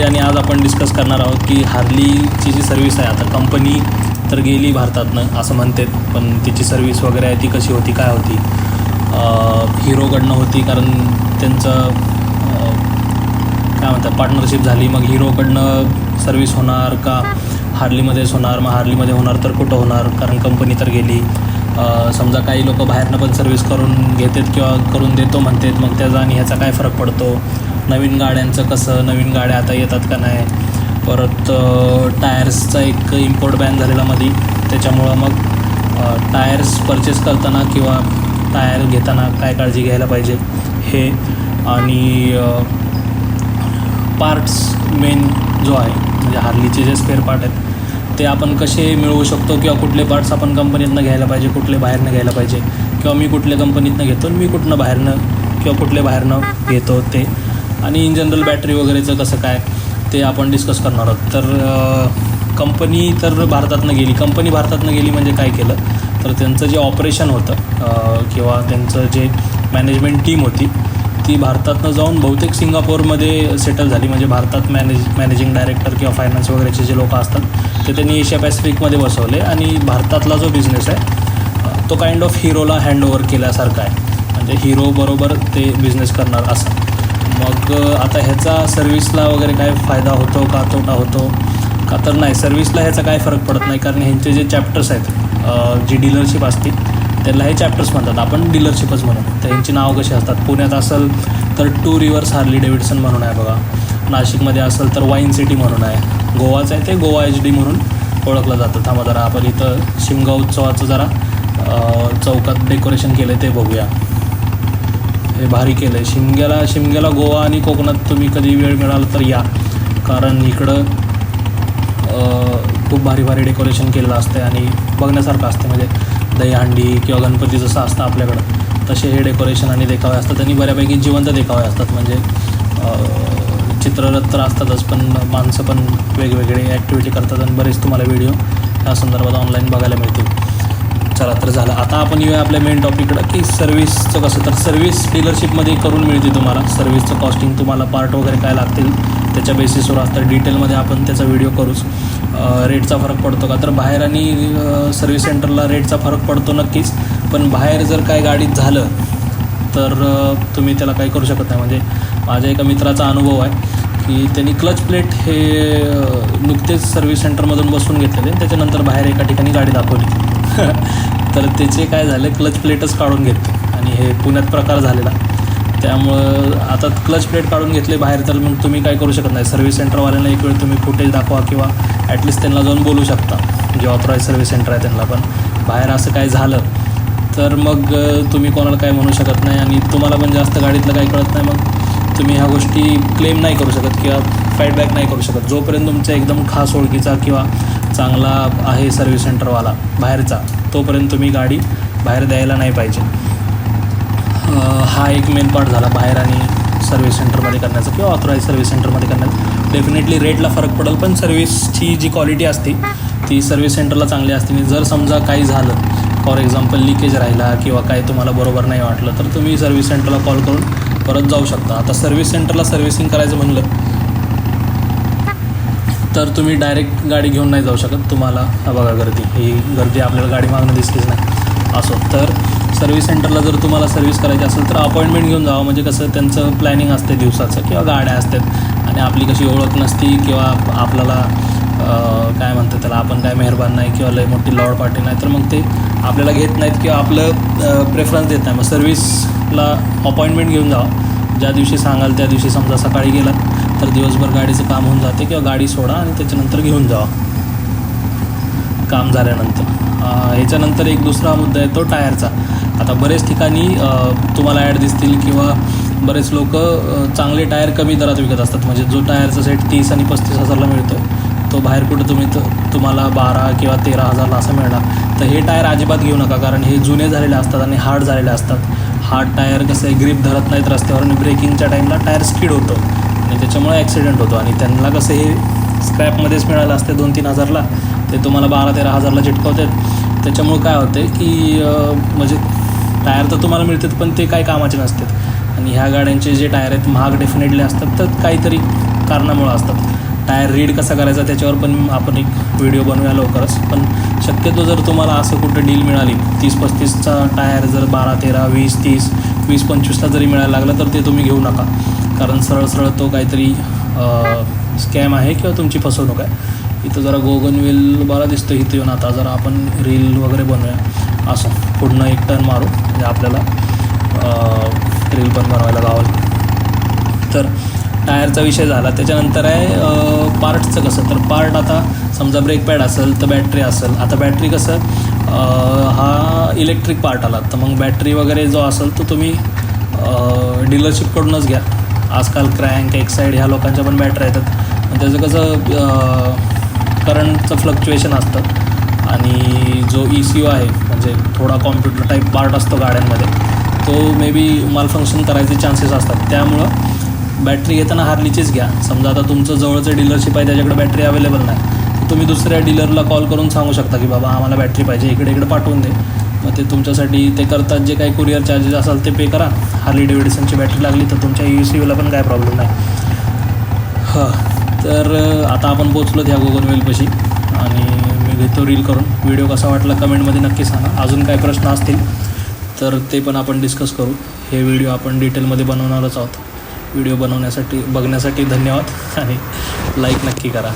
व्हिडिओमध्ये आणि आज आपण डिस्कस करणार आहोत की हार्लीची जी सर्विस आहे आता कंपनी तर गेली भारतातनं असं म्हणतात पण तिची सर्विस वगैरे आहे ती कशी होती काय होती? हिरोकडनं होती कारण त्यांचं काय म्हणतात पार्टनरशिप झाली मग हिरोकडनं सर्व्हिस होणार का? हार्लीमध्येच होणार मग हार्लीमध्ये होणार तर कुठं होणार? कारण कंपनी तर गेली. समजा काही लोक बाहेरनं पण सर्विस करून घेतात किंवा करून देतो म्हणतात मग त्याचा आणि ह्याचा काय फरक पडतो? नवीन गाड्यांचं कसं नवीन गाड्या आता येतात का नाही? परत टायर्सचा एक इम्पोर्ट बॅन झालेला मध्ये त्याच्यामुळं मग टायर्स परचेस करताना किंवा टायर घेताना काय काळजी घ्यायला पाहिजे? हे आणि पार्ट्स मेन जो आहे म्हणजे हार्लीचे जे स्पेअर पार्ट आहेत ते आपण कसे मिळवू शकतो किंवा कुठले पार्ट्स आपण कंपनीतनं घ्यायला पाहिजे कुठले बाहेरनं घ्यायला पाहिजे? किंवा मी कुठल्या कंपनीतनं घेतो आणि मी कुठनं बाहेरनं किंवा कुठले बाहेरनं घेतो ते. आणि इन जनरल बॅटरी वगैरेचं कसं काय ते आपण डिस्कस करणार आहोत. तर कंपनी तर भारतातनं गेली. कंपनी भारतातनं गेली म्हणजे काय केलं? तर त्यांचं जे ऑपरेशन होतं किंवा त्यांचं जे मॅनेजमेंट टीम होती ती भारतातनं जाऊन बहुतेक सिंगापूरमध्ये सेटल झाली. म्हणजे भारतात मॅनेज मॅनेजिंग डायरेक्टर किंवा फायनान्स वगैरेचे जे लोक असतात ते त्यांनी एशिया पॅसिफिकमध्ये बसवले आणि भारतातला जो बिझनेस आहे तो काइंड ऑफ हिरोला हँडओव्हर केल्यासारखा आहे. म्हणजे हिरोबरोबर ते बिझनेस करणार असं. मग आता ह्याचा सर्व्हिसला वगैरे काय फायदा होतो का तोटा होतो? का तर नाही सर्व्हिसला ह्याचा काय फरक पडत नाही कारण ह्यांचे जे चॅप्टर्स आहेत जी डीलरशिप असते त्याला हे चॅप्टर्स म्हणतात. आपण डीलरशिपच म्हणू. तर ह्यांची नावं कशी असतात? पुण्यात असेल तर टू रिव्हर्स हार्ली डेव्हिडसन म्हणून आहे बघा. नाशिकमध्ये असेल तर वाईन सिटी म्हणून आहे. गोवाचं आहे ते गोवा एच डी म्हणून ओळखलं जातं. थांबा जरा आपण इथं शिमगा उत्सवाचं जरा चौकात डेकोरेशन केलं ते बघूया. हे भारी केलं आहे शिमग्याला शिमग्याला गोवा आणि कोकणात तुम्ही कधी वेळ मिळाला तर या. कारण इकडं खूप भारी भारी डेकोरेशन केलेलं असतं आणि बघण्यासारखं असतं म्हणजे दहीहंडी किंवा गणपती जसं असतं आपल्याकडं. तसे हे डेकोरेशन आणि देखावे असतात आणि बऱ्यापैकी जिवंत देखावे असतात. म्हणजे चित्ररथ तर असतातच पण माणसं पण वेगवेगळे ॲक्टिव्हिटी करतात आणि बरेच तुम्हाला व्हिडिओ या संदर्भात ऑनलाईन बघायला मिळतील. चला तर झालं. आता आपण येऊया आपल्या मेन टॉपिकडं की सर्व्हिसचं कसं? तर सर्व्हिस डीलरशिपमध्ये करून मिळते तुम्हाला. सर्व्हिसचं कॉस्टिंग तुम्हाला पार्ट वगैरे काय लागतील त्याच्या बेसिसवर असतं डिटेलमध्ये आपण त्याचा व्हिडिओ करूच. रेटचा फरक पडतो का? तर बाहेर आणि सर्व्हिस सेंटरला रेटचा फरक पडतो नक्कीच. पण बाहेर जर काय गाडीत झालं तर तुम्ही त्याला काही करू शकत नाही. म्हणजे माझ्या एका मित्राचा अनुभव आहे. की त्यांनी क्लच प्लेट हे नुकतेच सर्व्हिस सेंटरमधून बसून घेतलेले त्याच्यानंतर बाहेर एका ठिकाणी गाडी दाखवली. तर त्याचे काय झाले क्लच प्लेटच काढून घेतले आणि हे पुण्यात प्रकार झालेला. त्यामुळं आता क्लच प्लेट काढून घेतले बाहेर तर मग तुम्ही काय करू शकत नाही. सर्व्हिस सेंटरवाल्यांना एक वेळ तुम्ही फुटेज दाखवा किंवा ॲटलिस्ट त्यांना जाऊन बोलू शकता. जे ऑथराईज सर्व्हिस सेंटर आहे त्यांना पण. बाहेर असं काय झालं तर मग तुम्ही कोणाला काय म्हणू शकत नाही आणि तुम्हाला पण जास्त गाडीतलं काही कळत नाही मग. तुम्ही ह्या गोष्टी क्लेम नाही करू शकत किंवा फाईडबॅक नाही करू शकत. जोपर्यंत तुमचा एकदम खास ओळखीचा किंवा चांगला आहे सर्व्हिस सेंटरवाला बाहेरचा तोपर्यंत तुम्ही गाडी बाहेर द्यायला नाही पाहिजे. हा एक मेन पार्ट झाला बाहेर आणि सर्व्हिस सेंटरमध्ये करण्याचा किंवा ऑथराईज सर्व्हिस सेंटरमध्ये करण्याचा. डेफिनेटली रेटला फरक पडेल पण सर्व्हिसची जी क्वालिटी असते ती सर्व्हिस सेंटरला चांगली असते. आणि जर समजा काही झालं फॉर एक्झाम्पल लिकेज राहिला किंवा काही तुम्हाला बरोबर नाही वाटलं तर तुम्ही सर्व्हिस सेंटरला कॉल करून परत जाऊ शकता. आता सर्व्हिस सेंटरला सर्व्हिसिंग करायचं म्हणलं तर तुम्ही डायरेक्ट गाडी घेऊन नाही जाऊ शकत तुम्हाला. बघा गर्दी. ही गर्दी आपल्याला गाडी मागणं दिसलीच नाही. असो तर सर्व्हिस सेंटरला जर तुम्हाला सर्व्हिस करायची असेल तर अपॉइंटमेंट घेऊन जावं. म्हणजे कसं त्यांचं प्लॅनिंग असते दिवसाचं किंवा गाड्या असतात. आणि आपली कशी ओळख नसती किंवा आपल्याला काय म्हणतात त्याला आपण काय मेहरबान नाही किंवा लय मोठी लॉड पार्टी नाही तर मग ते आपल्याला घेत नाहीत किंवा आपलं प्रेफरन्स देत नाही. मग सर्व्हिसला अपॉइंटमेंट घेऊन जावा. ज्या दिवशी सांगाल त्या दिवशी समजा सकाळी गेलात तर दिवसभर गाडीचं काम होऊन जाते किंवा गाडी सोडा आणि त्याच्यानंतर घेऊन जावा. काम झाल्यानंतर. ह्याच्यानंतर एक दुसरा मुद्दा आहे तो टायरचा. आता बरेच ठिकाणी तुम्हाला ॲड दिसतील किंवा बरेच लोक चांगले टायर कमी दरात विकत असतात. म्हणजे जो टायरचा सेट तीस आणि पस्तीस हजारला मिळतो तो बाहेर कुठं तुम्ही तुम्हाला बारा किंवा तेरा हजारला असं मिळणार. तर हे टायर अजिबात घेऊ नका कारण हे जुने झालेले असतात आणि हार्ड झालेले असतात. हार्ड टायर कसं आहे ग्रीप धरत नाहीत रस्त्यावर आणि ब्रेकिंगच्या टाईमला टायर स्किड होतो. आणि त्याच्यामुळे ॲक्सिडेंट होतो. आणि त्यांना कसं हे स्क्रॅपमध्येच मिळालं असते दोन तीन हजारला. ते तुम्हाला बारा तेरा हजारला चिटकवतात. त्याच्यामुळे काय होते की म्हणजे टायर तर तुम्हाला मिळतात पण ते काही कामाचे नसतात. आणि ह्या गाड्यांचे जे टायर आहेत महाग डेफिनेटली असतात. तर काहीतरी कारणामुळं असतात. टायर रीड कसा करायचा त्याच्यावर पण आपण एक व्हिडिओ बनवूया लवकरच. पण शक्यतो जर तुम्हाला असं कुठं डील मिळाली तीस पस्तीसचा टायर जर बारा तेरा वीस तीस वीस पंचवीसला जरी मिळायला लागला तर ते तुम्ही घेऊ नका. कारण सरळ सरळ तो काहीतरी स्कॅम आहे किंवा तुमची फसवणूक आहे. इथं जरा गोगनवेल बरा दिसतो इथं येऊन आता जरा आपण रील वगैरे बनवूया. असं पुढनं एक टर्न मारू म्हणजे आपल्याला रील पण बनवायला गावाला तर टायरचा विषय झाला. त्याच्यानंतर आहे पार्टचं कसं? तर पार्ट आता समजा ब्रेक पॅड असेल तर बॅटरी असेल. आता बॅटरी कसं? हा इलेक्ट्रिक पार्ट आला. तर मग बॅटरी वगैरे जो असेल तो तुम्ही डीलरशिपकडूनच घ्या. आजकाल क्रँक एक्साईड ह्या लोकांच्या पण बॅटऱ्या येतात. मग त्याचं कसं करंटचं फ्लक्च्युएशन असतं. आणि जो ई सी यू आहे म्हणजे थोडा कॉम्प्युटर टाईप पार्ट असतो गाड्यांमध्ये तो मे बी मालफंक्शन करायचे चान्सेस असतात. त्यामुळं बॅटरी घेताना हार्लीचीच घ्या. समजा आता तुमचं जवळचं डीलरशिप आहे त्याच्याकडे बॅटरी अवेलेबल नाही. तर तुम्ही दुसऱ्या डीलरला कॉल करून सांगू शकता की बाबा आम्हाला बॅटरी पाहिजे इकडे इकडे पाठवून दे. मग ते तुमच्यासाठी ते करतात जे काही कुरिअर चार्जेस असाल ते पे करा. हार्ली डेव्हिडसनची बॅटरी लागली तर तुमच्या यू सी यूला पण काय प्रॉब्लेम नाही. हां तर आता आपण पोचलो त्या गुगलवेलपाशी आणि मी घेतो रील करून. व्हिडिओ कसा वाटला कमेंटमध्ये नक्की सांगा. अजून काय प्रश्न असतील तर ते पण आपण डिस्कस करू. हे व्हिडिओ आपण डिटेलमध्ये बनवणारच आहोत. व्हिडिओ बनवण्यासाठी बघण्यासाठी धन्यवाद आणि लाईक नक्की करा.